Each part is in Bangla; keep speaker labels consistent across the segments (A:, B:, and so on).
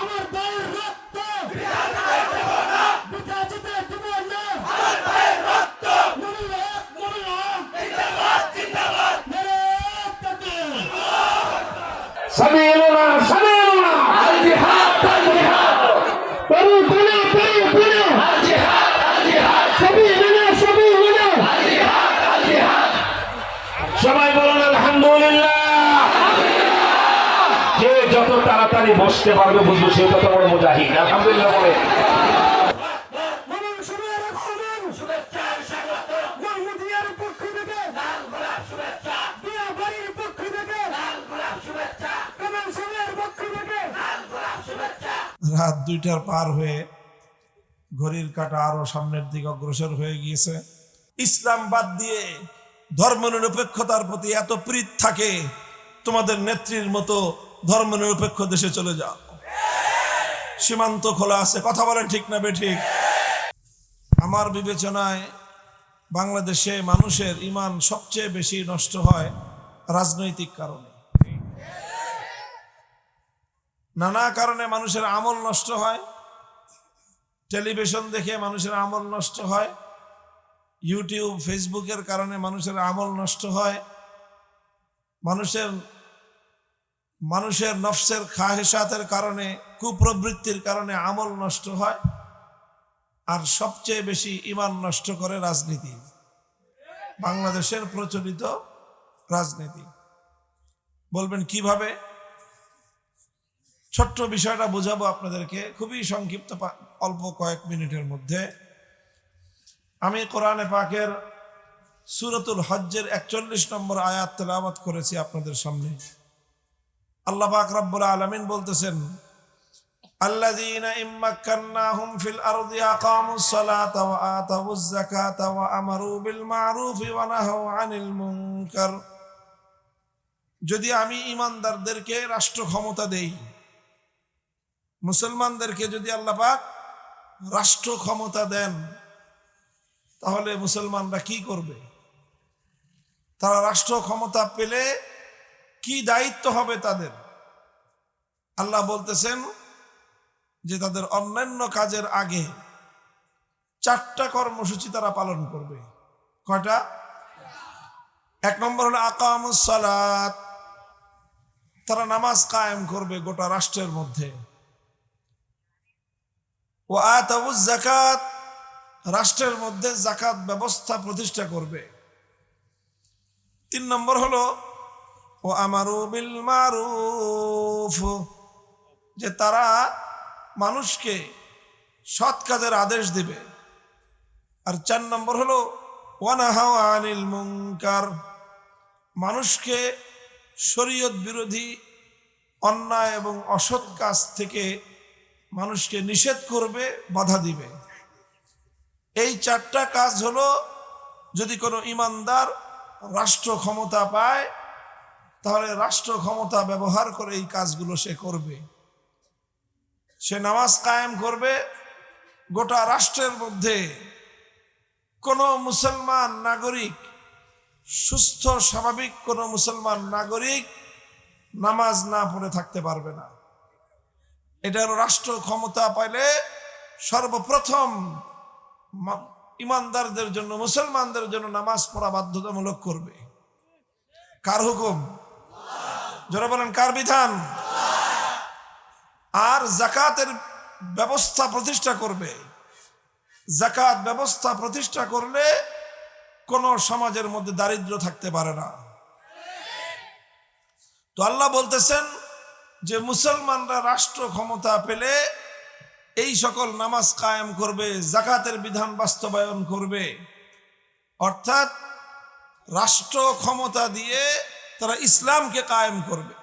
A: আমার ভাইয়ের রক্ত।
B: তাড়াতাড়ি বসতে পারবে বুঝব সে তত বড় মুজাহিদ। আলহামদুলিল্লাহ বলে।
A: মামুন শুভের রহমান শুভেচ্ছা স্বাগত মাহমুদিয়ার পক্ষ থেকে লাল গোলাপ শুভেচ্ছা দিয়া বাড়ির পক্ষ থেকে লাল গোলাপ শুভেচ্ছা কামাল শুভের পক্ষ থেকে। লাল গোলাপ শুভেচ্ছা
C: রাত দুইটার পার হয়ে ঘড়ির কাটা আরও সামনের দিকে অগ্রসর হয়ে গিয়েছে। ইসলাম বাদ দিয়ে ধর্মনিরপেক্ষতার প্রতি এত প্রীত থাকে তোমাদের নেত্রীর মতো ধর্মনিরপেক্ষ দেশে চলে যাও। সীমান্ত খোলা আছে, কথা বলেন ঠিক না বেঠিক? আমার বিবেচনায় বাংলাদেশে মানুষের ইমান সবচেয়ে বেশি নষ্ট হয় রাজনৈতিক কারণে। নানা কারণে মানুষের আমল নষ্ট হয়, টেলিভিশন দেখে মানুষের আমল নষ্ট হয়, ইউটিউব, ফেসবুকের কারণে মানুষের আমল নষ্ট হয়, মানুষের মানুষের নফসের খাহেসাতের কারণে, কুপ্রবৃত্তির কারণে আমল নষ্ট হয়, আর সবচেয়ে বেশি ইমান নষ্ট করে রাজনীতি। বাংলাদেশের প্রচলিত রাজনীতি। বলবেন কীভাবে? ছোট্ট বিষয়টা বোঝাবো আপনাদেরকে, খুবই সংক্ষিপ্ত অল্প কয়েক মিনিটের মধ্যে। আমি কোরআনে পাকের সুরতুল হজ্জের একচল্লিশ নম্বর আয়াত তেলাওয়াত করেছি আপনাদের সামনে। আল্লাহ পাক রব্বুল আলামিন বলতেছেন الذين إن مكناهم في الأرض أقاموا الصلاة وآتوا الزكاة وأمروا بالمعروف ونهوا عن المنكر যদি আমি ইমানদারদেরকে রাষ্ট্র ক্ষমতা দেই মুসলমানদেরকে যদি আল্লাহ পাক রাষ্ট্র ক্ষমতা দেন তাহলে মুসলমানরা কি করবে তারা রাষ্ট্র ক্ষমতা পেলে কি দায়িত্ব হবে তাদের? আল্লাহ বলতেছেন যে তাদের অন্যান্য কাজের আগে চারটা কর্মসূচি তারা পালন করবে। কয়টা? এক নম্বর হলো আকামুস সালাত। তারা নামাজ কায়েম করবে গোটা রাষ্ট্রের মধ্যে। ও আতাবুজ জাকাত রাষ্ট্রের মধ্যে জাকাত ব্যবস্থা প্রতিষ্ঠা করবে। তিন নম্বর হলো ও আমারু বিল মারুফ যে তারা মানুষকে সৎ কাজের আদেশ দেবে। আর চার নম্বর হলো ওয়ানাহাও আনিল মুনকার, মানুষকে শরীয়ত বিরোধী, অন্যায় এবং অসৎ কাজ থেকে মানুষকে নিষেধ করবে, বাধা দিবে। এই চারটা কাজ হলো, যদি কোনো ইমানদার রাষ্ট্র ক্ষমতা পায় তাহলে রাষ্ট্র ক্ষমতা ব্যবহার করে এই কাজগুলো সে করবে। সে নামাজ কায়েম করবে, গোটা রাষ্ট্রের মধ্যে কোনো মুসলমান নাগরিক, সুস্থ, স্বাভাবিক কোনো মুসলমান নাগরিক নামাজ না পড়ে থাকতে পারবে না। এটা রাষ্ট্র ক্ষমতা পাইলে সর্বপ্রথম ইমানদারদের জন্য, মুসলমানদের জন্য নামাজ পড়া বাধ্যতামূলক করবে। কার হুকুম? যারা বলেন, কার বিধান? আর জাকাতের ব্যবস্থা প্রতিষ্ঠা করবে। জাকাত ব্যবস্থা প্রতিষ্ঠা করলে কোন সমাজের মধ্যে দারিদ্র থাকতে পারে না। তো আল্লাহ বলতেছেন যে, মুসলমানরা রাষ্ট্র ক্ষমতা পেলে এই সকল নামাজ কায়েম করবে, জাকাতের বিধান বাস্তবায়ন করবে। অর্থাৎ রাষ্ট্র ক্ষমতা দিয়ে ইসলামকে কায়েম করবে।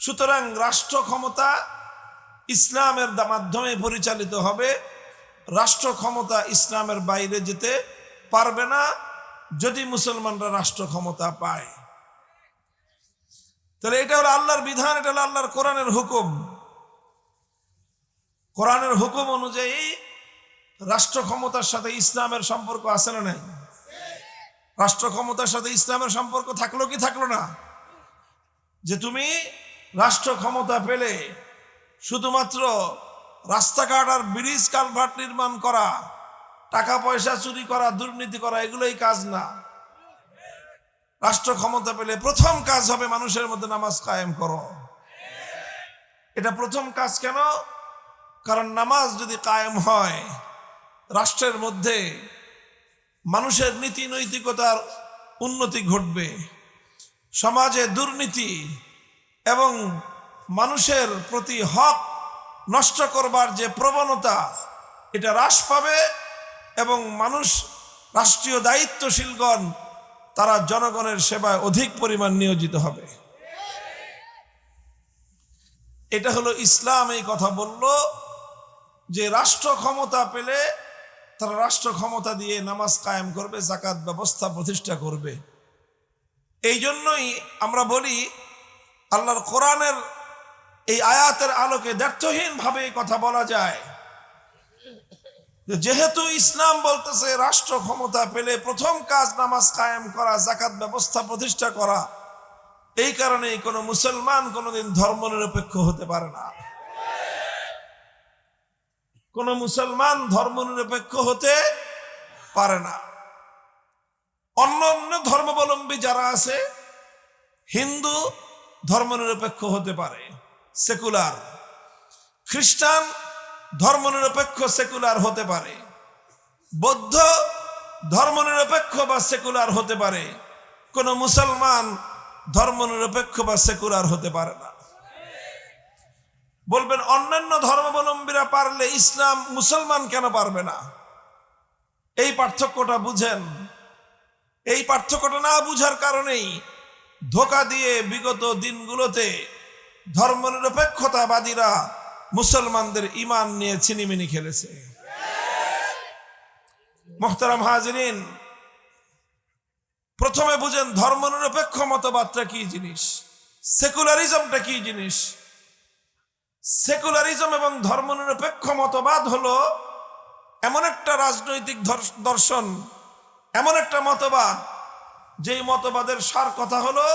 C: সুতরাং রাষ্ট্র ক্ষমতা ইসলামের মাধ্যমে পরিচালিত হবে। রাষ্ট্র ক্ষমতা ইসলামের বাইরে যেতে পারবে না, যদি মুসলমানরা রাষ্ট্র ক্ষমতা পায়। তাহলে এটা হলো আল্লাহর বিধান, এটা হলো আল্লাহর কোরআনের হুকুম। কোরআনের হুকুম অনুযায়ী রাষ্ট্র ক্ষমতার সাথে ইসলামের সম্পর্ক আছে না নাই? রাষ্ট্র ক্ষমতার সাথে ইসলামের সম্পর্ক থাকল কি থাকল না? যে তুমি রাষ্ট্র ক্ষমতা পেলে শুধুমাত্র রাস্তাঘাট আর ব্রিজ কালভার্ট নির্মাণ করা টাকা পয়সা চুরি করা, দুর্নীতি করা, এগুলোই কাজ না। রাষ্ট্র ক্ষমতা পেলে প্রথম কাজ হবে মানুষের মধ্যে নামাজ কায়েম করো। এটা প্রথম কাজ কেন? কারণ নামাজ যদি কায়েম হয়, রাষ্ট্রের মধ্যে মানুষের নীতি নৈতিকতার উন্নতি ঘটবে। সমাজে দুর্নীতি এবং মানুষের প্রতি হক নষ্ট করবার যে প্রবণতা, এটা হ্রাস পাবে এবং মানুষ রাষ্ট্রীয় দায়িত্বশীলগণ, তারা জনগণের সেবায় অধিক পরিমাণ নিয়োজিত হবে। এটা হলো ইসলাম এই কথা বলল যে রাষ্ট্র ক্ষমতা পেলে তারা রাষ্ট্র ক্ষমতা দিয়ে নামাজ কায়েম করবে জাকাত ব্যবস্থা প্রতিষ্ঠা করবে। এই জন্যই আমরা বলি, আল্লাহর কোরআনের এই আয়াতের আলোকে দ্ব্যর্থহীন ভাবে কথা বলা যায়। যেহেতু ইসলাম বলতেছে, রাষ্ট্র ক্ষমতা পেলে প্রথম কাজ নামাজ কায়েম করা জাকাত ব্যবস্থা প্রতিষ্ঠা করা। এই কারণে কোনো মুসলমান কোনোদিন ধর্ম নিরপেক্ষ হতে পারে না। কোন মুসলমান ধর্ম নিরপেক্ষ হতে পারে না। অন্য অন্য ধর্মাবলম্বী যারা আছে, হিন্দু ধর্ম নিরপেক্ষ হতে পারে, সেকুলার। খ্রিস্টান ধর্ম নিরপেক্ষ সেকুলার হতে পারে, বৌদ্ধ ধর্ম নিরপেক্ষ বা সেকুলার হতে পারে, কোন মুসলমান ধর্ম নিরপেক্ষ বা সেকুলার হতে পারে না। বলবেন, অন্যান্য ধর্মাবলম্বীরা পারলে ইসলাম মুসলমান কেন পারবে না? এই পার্থক্যটা বুঝেন। এই পার্থক্যটা না বুঝার কারণেই ধোকা দিয়ে বিগত দিনগুলোতে ধর্মনিরপেক্ষতাবাদীরা মুসলমানদের ইমান নিয়ে ছিনিমিনি খেলেছে। মোহতারাম হাজরিন, প্রথমে বুঝেন ধর্মনিরপেক্ষ মতবাদটা কি জিনিস? সেকুলারিজমটা কি জিনিস? সেকুলারিজম এবং ধর্মনিরপেক্ষ মতবাদ হলো এমন একটা রাজনৈতিক দর্শন, এমন একটা মতবাদ, যেই মতবাদের সার কথা হলো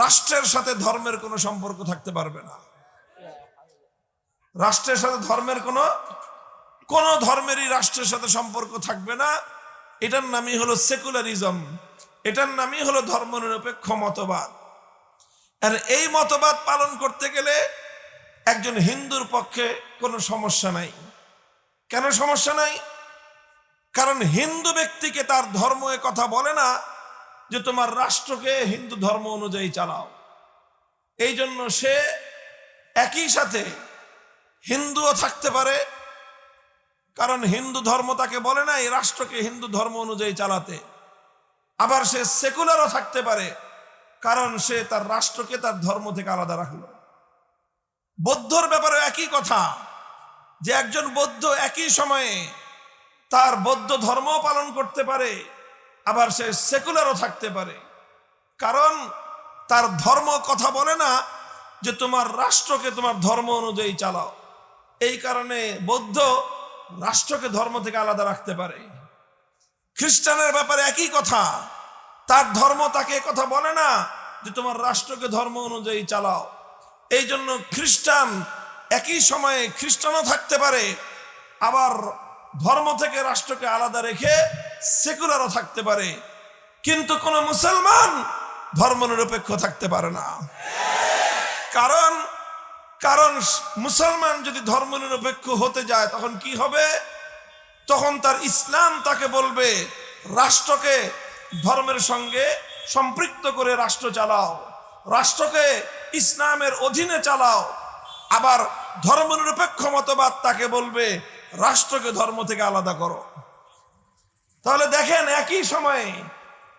C: রাষ্ট্রের সাথে ধর্মের কোনো সম্পর্ক থাকতে পারবে না। রাষ্ট্রের সাথে ধর্মের কোনো, কোন ধর্মেরই রাষ্ট্রের সাথে সম্পর্ক থাকবে না। এটার নামই হলো সেকুলারিজম, এটার নামই হলো ধর্মনিরপেক্ষ মতবাদ। আর এই মতবাদ পালন করতে গেলে একজন হিন্দুর পক্ষে কোনো সমস্যা নাই। কেন সমস্যা নাই? কারণ হিন্দু ব্যক্তিকে তার ধর্ম এ কথা বলে না যে তোমার রাষ্ট্রকে হিন্দু ধর্ম অনুযায়ী চালাও। এই জন্য সে একই সাথে হিন্দুও থাকতে পারে, কারণ হিন্দু ধর্ম তাকে বলে না, এই রাষ্ট্রকে হিন্দু ধর্ম অনুযায়ী চালাতে। আবার সে সেকুলারও থাকতে পারে, কারণ সে তার রাষ্ট্রকে তার ধর্ম থেকে আলাদা রাখল। বৌদ্ধর ব্যাপারে একই কথা, যে একজন বৌদ্ধ একই সময়ে তার বৌদ্ধ ধর্ম পালন করতে পারে, আবার সে সেকুলারও থাকতে পারে। কারণ তার ধর্ম কথা বলে না যে তোমার রাষ্ট্রকে তোমার ধর্ম অনুযায়ী চালাও। এই কারণে বৌদ্ধ রাষ্ট্রকে ধর্ম থেকে আলাদা রাখতে পারে। খ্রিস্টানের ব্যাপারে একই কথা, তার ধর্ম তাকে কথা বলে না যে তোমার রাষ্ট্রকে ধর্ম অনুযায়ী চালাও। এই জন্য খ্রিস্টান একই সময়ে খ্রিস্টানও থাকতে পারে, আবার ধর্ম থেকে রাষ্ট্রকে আলাদা রেখে সেকুলারও থাকতে পারে, কিন্তু কোন মুসলমান ধর্মনিরপেক্ষ থাকতে পারে না। কারণ কারণ মুসলমান যদি ধর্মনিরপেক্ষ হতে যায়, তখন কি হবে? তখন তার ইসলাম তাকে বলবে, রাষ্ট্রকে ধর্মের সঙ্গে সম্পৃক্ত করে রাষ্ট্র চালাও। রাষ্ট্রকে ইসলামের অধীনে চালাও। আবার ধর্মনিরপেক্ষ মতবাদ তাকে বলবে, রাষ্ট্রকে ধর্ম থেকে আলাদা করো। তাহলে দেখেন একই সময়ে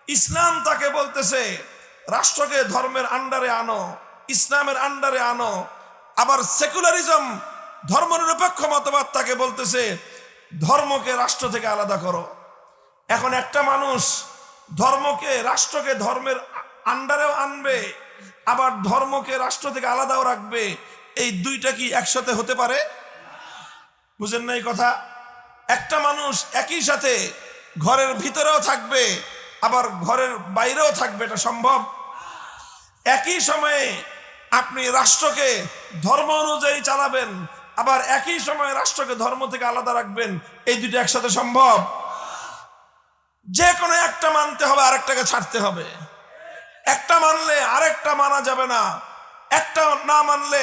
C: ইসলাম তাকে বলতেছে, রাষ্ট্রকে ধর্মের আন্ডারে আনো, ইসলামের আন্ডারে আনো। আবার সেকুলারিজম, ধর্মনিরপেক্ষ মতবাদ তাকে বলতেছে, ধর্মকে রাষ্ট্র থেকে আলাদা করো। এখন একটা মানুষ ধর্মকে, রাষ্ট্রকে ধর্মের আন্ডারেও আনবে আবার ধর্মকে রাষ্ট্র থেকে আলাদাও রাখবে, এই দুইটা কি একসাথে হতে পারে? বুঝেন না এই কথা? একটা মানুষ একই সাথে ঘরের ভিতরেও থাকবে, আবার ঘরের বাইরেও থাকবে, এটা সম্ভব? একই সময়ে আপনি রাষ্ট্রকে ধর্ম অনুযায়ী চালাবেন, আবার একই সময়ে রাষ্ট্রকে ধর্ম থেকে আলাদা রাখবেন, এই দুটো একসাথে সম্ভব? যে কোনো একটা মানতে হবে, আরেকটাকে ছাড়তে হবে। একটা মানলে আরেকটা মানা যাবে না। একটা না মানলে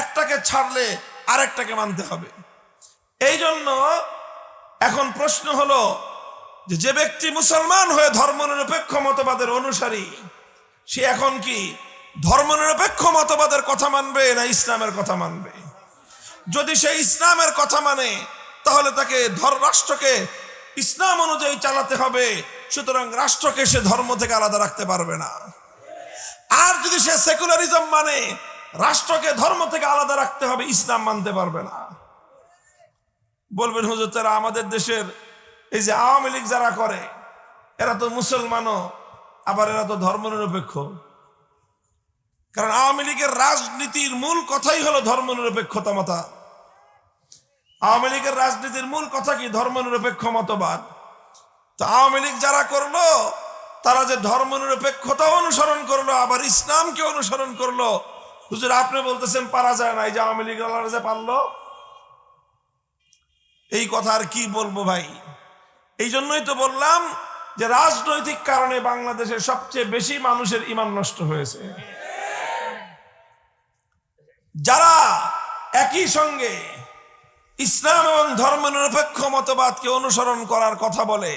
C: একটাকে ছাড়লে আরেকটাকে মানতে হবে। এই জন্য এখন প্রশ্ন হলো যে ব্যক্তি মুসলমান হয়ে ধর্মনিরপেক্ষ মতবাদের অনুসারী, সে এখন কি ধর্মনিরপেক্ষ মতবাদের কথা মানবে না ইসলামের কথা মানবে? যদি সে ইসলামের কথা মানে তাহলে তাকে রাষ্ট্রকে ইসলাম অনুযায়ী চালাতে হবে, সুতরাং রাষ্ট্রকে সে ধর্ম থেকে আলাদা রাখতে পারবে না। আর যদি সে সেকুলারিজম মানে রাষ্ট্রকে ধর্ম থেকে আলাদা রাখতে হবে, ইসলাম মানতে পারবে না। বলবেন, হুজুর, তারা আমাদের দেশের এই যে আওয়ামী লীগ যারা করে, এরা তো মুসলমানও, আবার এরা তো ধর্ম নিরপেক্ষ কারণ আওয়ামী লীগের রাজনীতির মূল কথাই হলো ধর্মনিরপেক্ষতা মতা আওয়ামী লীগের রাজনীতির মূল কথা কি? ধর্ম নিরপেক্ষ মতবাদ। তো আওয়ামী লীগ যারা করল তারা যে ধর্ম নিরপেক্ষতা অনুসরণ করল, আবার ইসলামকে অনুসরণ করল। হুজুর, আপনি বলতেছেন, পারা যায় না, এই যে আওয়ামী লীগ যে পারল? এই কথা আর কি বলব ভাই? এই জন্যই তো বললাম যে রাজনৈতিক কারণে বাংলাদেশের সবচেয়ে বেশি মানুষের ইমান নষ্ট হয়েছে। যারা একই সঙ্গে ইসলাম এবং ধর্মনিরপেক্ষ মতবাদকে অনুসরণ করার কথা বলে,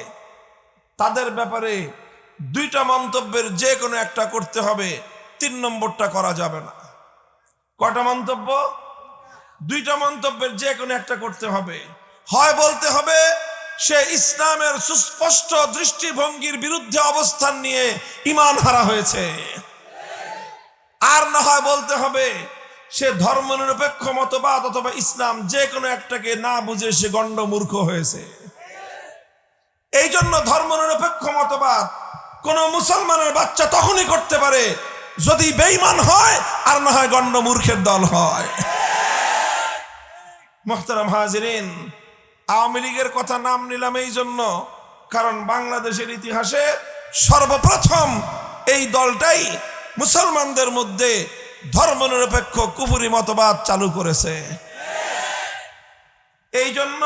C: তাদের ব্যাপারে দুইটা মন্তব্যের যে কোনো একটা করতে হবে, তিন নম্বরটা করা যাবে না। কটা মন্তব্য? দুইটা মন্তব্যের যে কোনো একটা করতে হবে। হয় বলতে হবে, সে ইসলামের সুস্পষ্ট দৃষ্টিভঙ্গির বিরুদ্ধে অবস্থান নিয়ে ইমান হারা হয়েছে। আর না হয় বলতে হবে, সে ধর্ম নিরপেক্ষ মতবাদ অথবা ইসলাম যে কোনো একটাকে না বুঝে সে গণ্ড মূর্খ হয়েছে। এই জন্য ধর্মনিরপেক্ষ মতবাদ কোন মুসলমানের বাচ্চা তখনই করতে পারে যদি বেইমান হয় আর না হয় গণ্ড মূর্খের দল হয়। হাজিরিন, আওয়ামী লীগের কথা নাম নিলাম এই জন্য কারণ বাংলাদেশের ইতিহাসে সর্বপ্রথম এই দলটাই মুসলমানদের মধ্যে ধর্মনিরপেক্ষ কুপুরি মতবাদ চালু করেছে। এই জন্য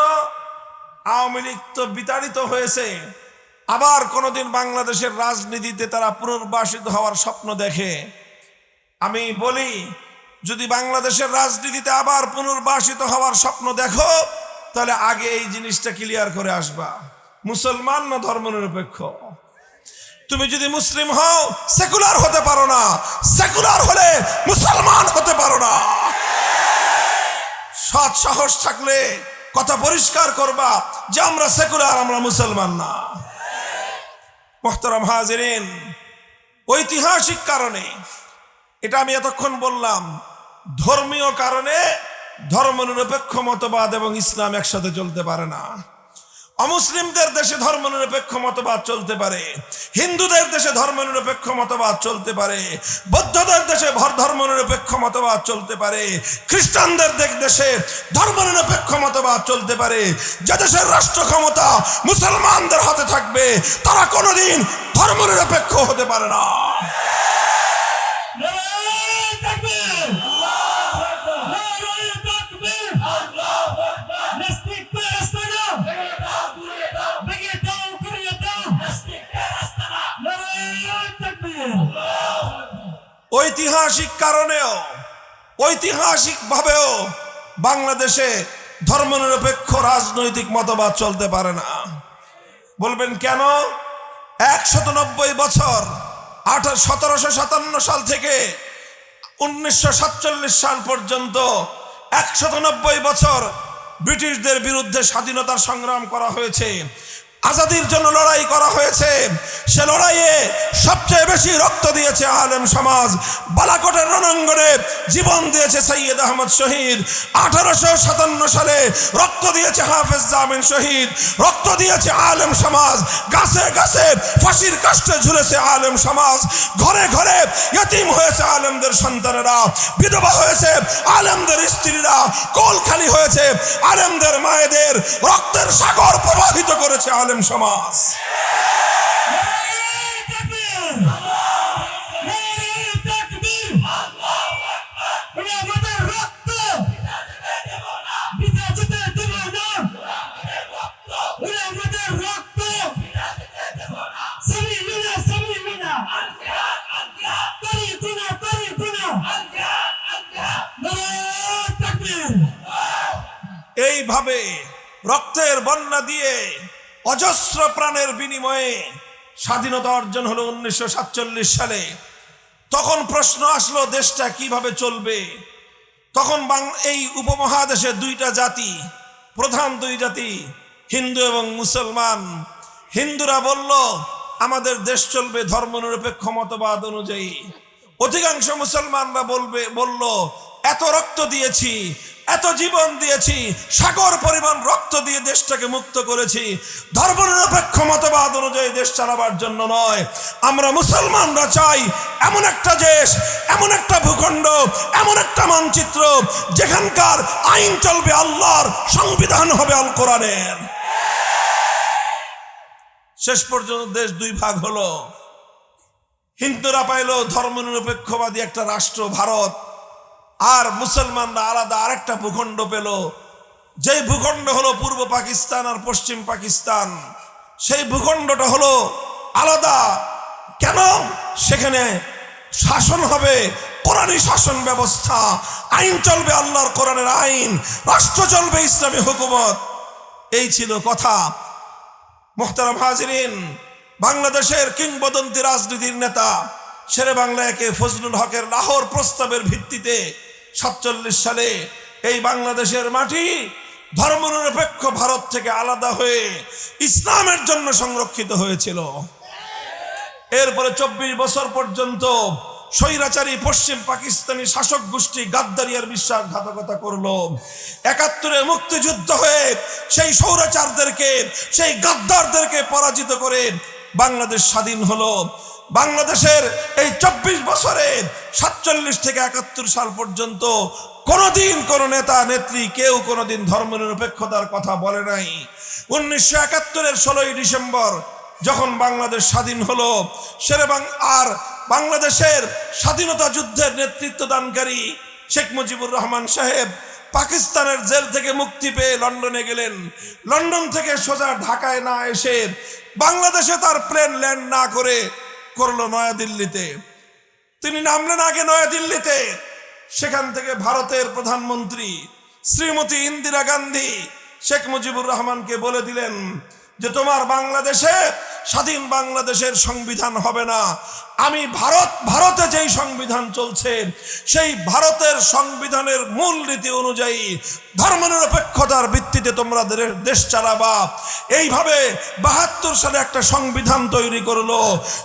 C: আওয়ামী লীগ তো বিতাড়িত হয়েছে। আবার কোনোদিন বাংলাদেশের রাজনীতিতে তারা পুনর্বাসিত হওয়ার স্বপ্ন দেখে। আমি বলি, যদি বাংলাদেশের রাজনীতিতে আবার পুনর্বাসিত হওয়ার স্বপ্ন দেখো, তাহলে আগে এই জিনিসটা ক্লিয়ার করে আসবা। মুসলমান না ধর্মনিরপেক্ষ? তুমি যদি মুসলিম হও সেকুলার হতে পারো না। সেকুলার হলে মুসলমান হতে পারো না। সৎ সাহস থাকলে কথা পরিষ্কার করবা যে আমরা সেকুলার আমরা মুসলমান না। মোহতারাম হাজেরেন, ঐতিহাসিক কারণে, এটা আমি এতক্ষণ বললাম, ধর্মীয় কারণে ধর্ম নিরপেক্ষ মতবাদ এবং ইসলাম একসাথে চলতে পারে না। অমুসলিমদের দেশে ধর্মনিরপেক্ষ মতবাদ চলতে পারে, হিন্দুদের দেশে ধর্মনিরপেক্ষ মতবাদ চলতে পারে, বৌদ্ধদের দেশে ভর ধর্মনিরপেক্ষ মতবাদ চলতে পারে, খ্রিস্টানদের দেশে ধর্মনিরপেক্ষ মতবাদ চলতে পারে, যে দেশের রাষ্ট্র ক্ষমতা মুসলমানদের হাতে থাকবে, তারা কোনোদিন ধর্মনিরপেক্ষ হতে পারে না। ঐতিহাসিক কারণেও, ঐতিহাসিক ভাবেও বাংলাদেশে ধর্মনিরপেক্ষ রাজনৈতিক মতবাদ চলতে পারে না। বলবেন কেন? একশত নব্বই বছর আঠারো সতেরোশো সাতান্ন সাল থেকে উনিশশো সাতচল্লিশ সাল পর্যন্ত একশত নব্বই বছর ব্রিটিশদের বিরুদ্ধে স্বাধীনতার সংগ্রাম করা হয়েছে। আজাদির জন্য লড়াই করা হয়েছে। সে লড়াইয়ে সবচেয়ে বেশি রক্ত দিয়েছে আলেম সমাজ। বালাকোটের রণাঙ্গনে জীবন দিয়েছে সৈয়দ আহমদ শহীদ। আঠারোশো সাতান্ন সালে রক্ত দিয়েছে হাফেজ জামিন শহীদ। রক্ত দিয়েছে আলেম সমাজ। গাছে গাছে ফাঁসির কাষ্টে ঝুলেছে আলেম সমাজ। ঘরে ঘরে ইয়তিম হয়েছে আলেমদের সন্তানেরা। বিধবা হয়েছে আলেমদের স্ত্রীরা। কোল খালি হয়েছে আলেমদের মায়েদের রক্তের সাগর প্রবাহিত করেছে জালেম সমাজ। এইভাবে রক্তের বন্যা দিয়ে অজস্র প্রাণের বিনিময়ে স্বাধীনতা অর্জন হলো উনিশশো সাতচল্লিশ সালে। তখন প্রশ্ন আসলো, দেশটা কীভাবে চলবে? তখন এই উপমহাদেশে দুইটা জাতি, প্রধান দুই জাতি, হিন্দু এবং মুসলমান। হিন্দুরা বলল, আমাদের দেশ চলবে ধর্মনিরপেক্ষ মতবাদ অনুযায়ী। অধিকাংশ মুসলমানরা বলবে, বলল, এত রক্ত দিয়েছি এত জীবন দিয়েছি, সাগর পরিমাণ রক্ত দিয়ে দেশটাকে মুক্ত করেছি। ধর্মনিরপেক্ষ মতবাদ অনুযায়ী দেশ চালাবার জন্য নয়। আমরা মুসলমানরা চাই এমন একটা দেশ, এমন একটা ভূখণ্ড, এমন একটা মানচিত্র, যেখানকার আইন চলবে আল্লাহর সংবিধান হবে আল কোরআনের। শেষ পর্যন্ত দেশ দুই ভাগ হলো। হিন্দুরা পাইল ধর্মনিরপেক্ষবাদী একটা রাষ্ট্র, ভারত। আর মুসলমানরা আলাদা আরেকটা ভূখণ্ড পেল। যেই ভূখণ্ড হলো পূর্ব পাকিস্তান আর পশ্চিম পাকিস্তান, সেই ভূখণ্ডটা হলো আলাদা। কেন? সেখানে শাসন হবে, কোরআনী শাসন ব্যবস্থা, আইন চলবে আল্লাহর কোরআনের আইন, রাষ্ট্র চলবে ইসলামী হুকুমত। এই ছিল কথা। মোহতারাম হাজিরিন, বাংলাদেশের কিংবদন্তি রাজনীতির নেতা, শেরে বাংলা একে ফজলুল হকের লাহোর প্রস্তাবের ভিত্তিতে সাতচল্লিশ সালে এই বাংলাদেশের মাটি ধর্মনিরপেক্ষ ভারত থেকে আলাদা হয়ে ইসলামের জন্য সংরক্ষিত হয়েছিল। এরপরে চব্বিশ বছর পর্যন্ত স্বৈরাচারী পশ্চিম পাকিস্তানি শাসক গোষ্ঠী গাদ্দারিয়ার বিশ্বাসঘাতকতা করল। একাত্তরে মুক্তিযুদ্ধ হয়ে সেই সৌরাচারদেরকে সেই গাদ্দারদেরকে পরাজিত করে বাংলাদেশ স্বাধীন হলো। বাংলাদেশের এই চব্বিশ বছরে সাতচল্লিশ থেকে একাত্তর সাল পর্যন্ত কোনোদিন কোন নেতা, নেত্রী কেউ কোনোদিন ধর্মনিরপেক্ষতার কথা বলে নাই। উনিশশো একাত্তরের ষোলোই ডিসেম্বর যখন বাংলাদেশ স্বাধীন হলো সেরে বাং- আর বাংলাদেশের স্বাধীনতা যুদ্ধের নেতৃত্ব দানকারী শেখ মুজিবুর রহমান সাহেব পাকিস্তানের জেল থেকে মুক্তি পেয়ে লন্ডনে গেলেন। লন্ডন থেকে সোজা ঢাকায় না এসে বাংলাদেশে তার প্লেন ল্যান্ড না করে করল নয়াদিল্লিতে। তিনি নামলেন আগে নয়াদিল্লিতে। সেখান থেকে ভারতের প্রধানমন্ত্রী শ্রীমতী ইন্দিরা গান্ধী শেখ মুজিবুর রহমানকে বলে দিলেন যে, তোমার বাংলাদেশে স্বাধীন বাংলাদেশের সংবিধান হবে না। আমি ভারত, ভারতে যেই সংবিধান চলছে, সেই ভারতের সংবিধানের মূল নীতি অনুযায়ী ধর্মনিরপেক্ষতার ভিত্তিতে তোমরা দেশ চালাবা। এইভাবে বাহাত্তর সালে একটা সংবিধান তৈরি করল।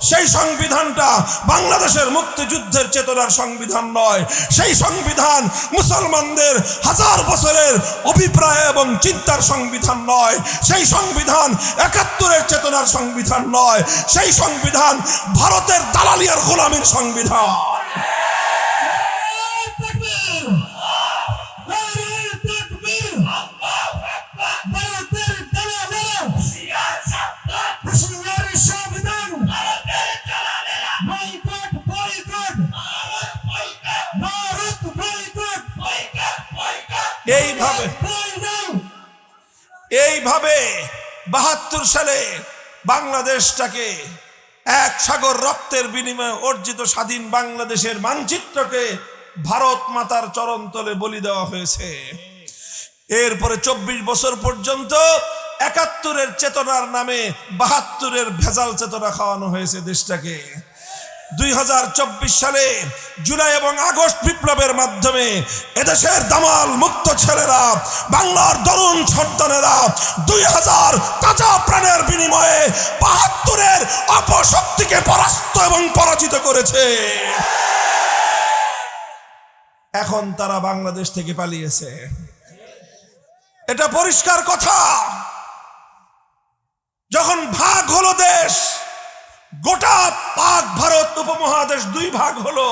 C: সেই সংবিধানটা বাংলাদেশের মুক্তিযুদ্ধের চেতনার সংবিধান নয়। সেই সংবিধান মুসলমানদের হাজার বছরের অভিপ্রায় এবং চিন্তার সংবিধান নয়। সেই সংবিধান একাত্তরের চেতনার সংবিধান নয়। সেই সংবিধান ভারতের দালালিয়ার গোলামীর সংবিধান। এইভাবে এইভাবে বাহাত্তর সালে বাংলাদেশটাকে এক সাগর রক্তের বিনিময়ে অর্জিত স্বাধীন বাংলাদেশের মানচিত্রকে ভারত মাতার চরণতলে বলি দেওয়া হয়েছে। এরপরে চব্বিশ বছর পর্যন্ত একাত্তরের চেতনার নামে বাহাত্তরের ভেজাল চেতনা খাওয়ানো হয়েছে দেশটাকে। দুই হাজার চব্বিশ সালে জুলাই এবং আগস্ট বিপ্লবের মাধ্যমে এদেশের দামাল মুক্ত ছেলেরা, বাংলার তরুণ সন্তানেরা দুই হাজার তাজা প্রাণের বিনিময়ে বাহাত্তরের অপশক্তিকে পরাস্ত এবং পরাজিত করেছে। এখন তারা বাংলাদেশ থেকে পালিয়েছে। এটা পরিষ্কার কথা। যখন ভাগ হলো দেশ গোটা পাক ভারত উপমহাদেশ দুই ভাগ হলো।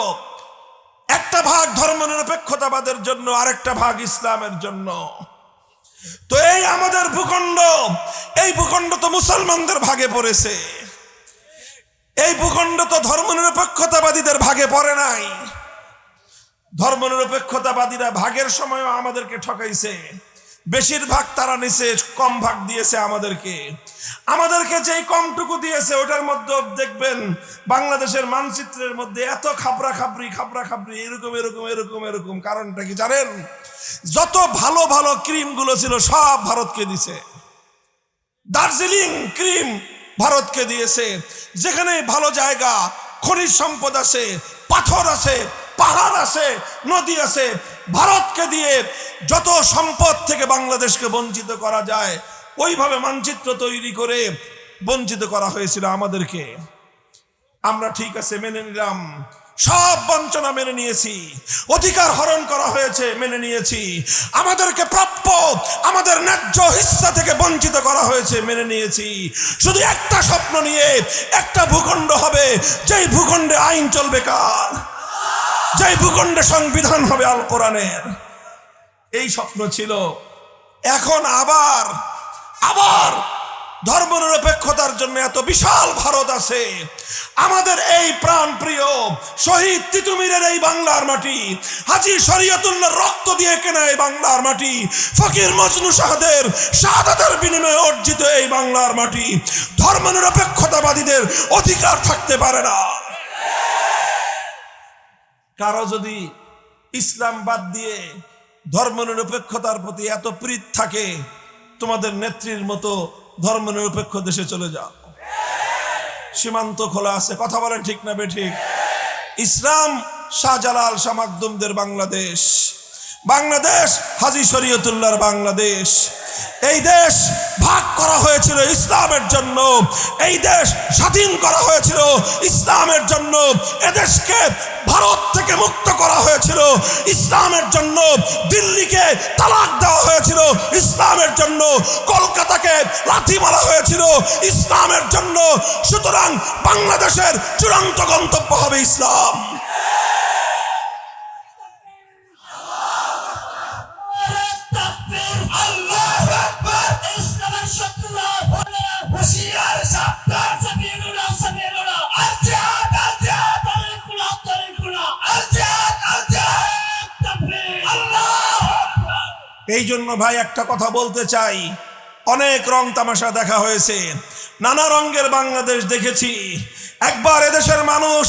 C: একটা ভাগ ধর্মনিরপেক্ষতাবাদের জন্য, আরেকটা ভাগ ইসলামের জন্য। তো এই আমাদের ভূখণ্ড, এই ভূখণ্ড তো মুসলমানদের ভাগে পড়েছে। এই ভূখণ্ড তো ধর্মনিরপেক্ষতাবাদীদের ভাগে পড়ে নাই। ধর্মনিরপেক্ষতাবাদীরা ভাগের সময়ও আমাদেরকে ঠকাইছে। বেশিরভাগ তারা নিচে কম ভাগ দিয়েছে আমাদেরকে। আমাদেরকে যেই কমটুকু দিয়েছে, ওটার মধ্যে দেখবেন বাংলাদেশের মানচিত্রের মধ্যে এত খাবরা খাবরি খাবরা খাবরি এরকম এরকম এরকম এরকম কারণটা কি জানেন? যত ভালো ভালো ক্রিমগুলো ছিল, সব ভারতকে দিছে। দার্জিলিং ক্রিম ভারতকে দিয়েছে। যেখানে ভালো জায়গা, খনিজ সম্পদ আছে, পাথর আছে, পাহাড় আছে, নদী আছে ভারতকে দিয়ে যত সম্পদ থেকে বাংলাদেশকে বঞ্চিত করা যায়, ওইভাবে মানচিত্র তৈরি করে বঞ্চিত করা হয়েছিল আমাদেরকে। আমরা ঠিক আছে, মেনে নিলাম। সব বঞ্চনা মেনে নিয়েছি। অধিকার হরণ করা হয়েছে, মেনে নিয়েছি। আমাদেরকে প্রাপ্য, আমাদের ন্যায্য হিস্সা থেকে বঞ্চিত করা হয়েছে, মেনে নিয়েছি। শুধু একটা স্বপ্ন নিয়ে একটা ভূখণ্ড হবে, যেই ভূখণ্ডে আইন চলবে কার? যেই ভূখণ্ডে সংবিধান হবে আল কোরআনের। এই স্বপ্ন ছিল। এখন আবার আবার ধর্মনিরপেক্ষতার জন্য এত বিশাল ভারত আছে। আমাদের এই প্রাণ প্রিয় শহীদ তিতুমিরের এই বাংলার মাটি, হাজি শরীয়তুল্লাহ রক্ত দিয়ে কেনা এই বাংলার মাটি, ফকির মজনু শাহদের শাহাদাতের বিনিময়ে অর্জিত এই বাংলার মাটি, ধর্মনিরপেক্ষতাবাদীদের অধিকার থাকতে পারে না। কারও যদি ইসলাম বাদ দিয়ে ধর্মনিরপেক্ষতার প্রতি এত প্রীত থাকে, তোমাদের নেত্রীর মতো ধর্মনিরপেক্ষ দেশে চলে যাও। সীমান্ত খোলা আছে, কথা বলেন ঠিক না বে ঠিক? ইসলাম শাহজালাল শামাকদুমদের বাংলাদেশ। বাংলাদেশ, হাজি শরীয়তুল্লাহর বাংলাদেশ। এই দেশ ভাগ করা হয়েছিল ইসলামের জন্য। এই দেশ স্বাধীন করা হয়েছিল ইসলামের জন্য। এদেশকে ভারত থেকে মুক্ত করা হয়েছিল ইসলামের জন্য। দিল্লিকে তালাক দেওয়া হয়েছিল ইসলামের জন্য। কলকাতাকে লাথি মারা হয়েছিল ইসলামের জন্য। সুতরাং বাংলাদেশের চূড়ান্ত গন্তব্য হবে ইসলাম। এই জন্য ভাই একটা কথা বলতে চাই। অনেক রং তামাশা দেখা হয়েছে। নানা রঙের বাংলাদেশ দেখেছি। একবার এদেশের মানুষ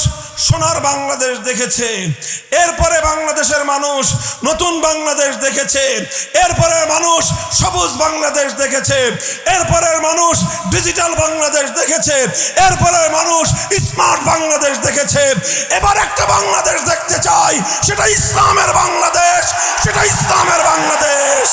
C: সোনার বাংলাদেশ দেখেছে, এরপরে বাংলাদেশের মানুষ নতুন বাংলাদেশ দেখেছে, এরপরে মানুষ সবুজ বাংলাদেশ দেখেছে এরপরের মানুষ ডিজিটাল বাংলাদেশ দেখেছে এরপরের মানুষ স্মার্ট বাংলাদেশ দেখেছে। এবার একটা বাংলাদেশ দেখতে চাই, সেটা ইসলামের বাংলাদেশ, সেটা ইসলামের বাংলাদেশ।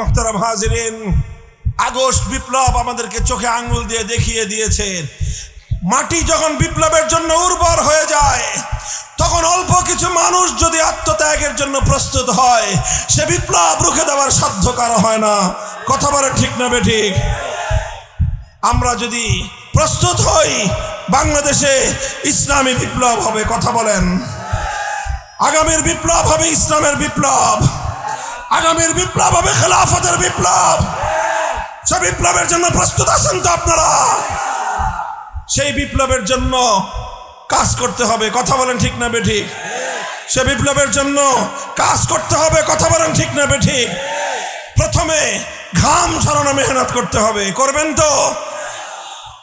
C: মোহতারাম হাজিরিন, আগস্ট বিপ্লব আমাদেরকে চোখে আঙ্গুল দিয়ে দেখিয়ে দিয়েছে। মাটি যখন বিপ্লবের জন্য উর্বর হয়ে যায়, তখন অল্প কিছু মানুষ যদি আত্মত্যাগের জন্য প্রস্তুত হয়, সে বিপ্লব রুখে দেওয়ার সাধ্য কারও হয় না। কথা বলে ঠিক না বে ঠিক? আমরা যদি প্রস্তুত হই, বাংলাদেশে ইসলামী বিপ্লব হবে, কথা বলেন। আগামীর বিপ্লব হবে ইসলামের বিপ্লব। আগামীর বিপ্লব হবে খেলাফতের বিপ্লব। সে বিপ্লবের জন্য প্রস্তুত আছেন তো আপনারা? সেই বিপ্লবের জন্য কাজ করতে হবে। কথা বলেন ঠিক না বেঠিক সে বিপ্লবের জন্য কাজ করতে হবে। কথা বলেন ঠিক না বেঠিক প্রথমে ঘাম ঝরানো মেহনত করতে হবে। করবেন তো?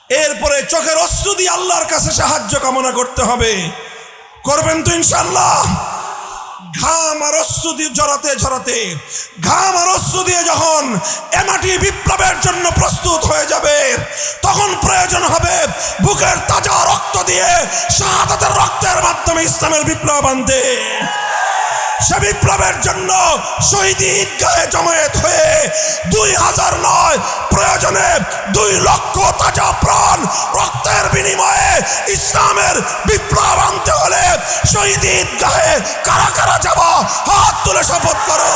C: এরপরে চোখের অশ্রু দিয়ে আল্লাহর কাছে সাহায্য কামনা করতে হবে। করবেন তো ইনশাল্লাহ ঘাম আর অশ্রু দিয়ে জড়াতে ঝরাতে ঘাম আর অশ্রু দিয়ে যখন এ মাটি বিপ্লবের জন্য প্রস্তুত হয়ে যাবে, তখন প্রয়োজন হবে বুকের তাজা রক্ত দিয়ে শাহাদাতের রক্তের মাধ্যমে ইসলামের বিপ্লব আনতে। সে বিপ্লবের জন্য শহীদ ঈদগাহে জমায়েত হয়ে দুই হাজার নয় প্রয়োজনে দুই লক্ষ তাজা প্রাণ রক্তের বিনিময়ে ইসলামের বিপ্লব আনতে হলে শহীদ ঈদগাহে কারা কারা যাব? হাত তুলে শপথ করো।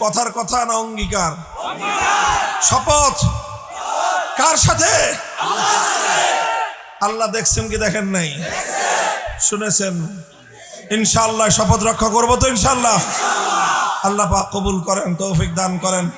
C: কথার কথা না অঙ্গীকার। শপথ? কার সাথে? আল্লাহ দেখছেন কি দেখেন নাই? শুনেছেন? ইনশাল্লাহ শপথ রক্ষা করব তো ইনশাল্লাহ আল্লাহ পাক কবুল করেন, তৌফিক দান করেন।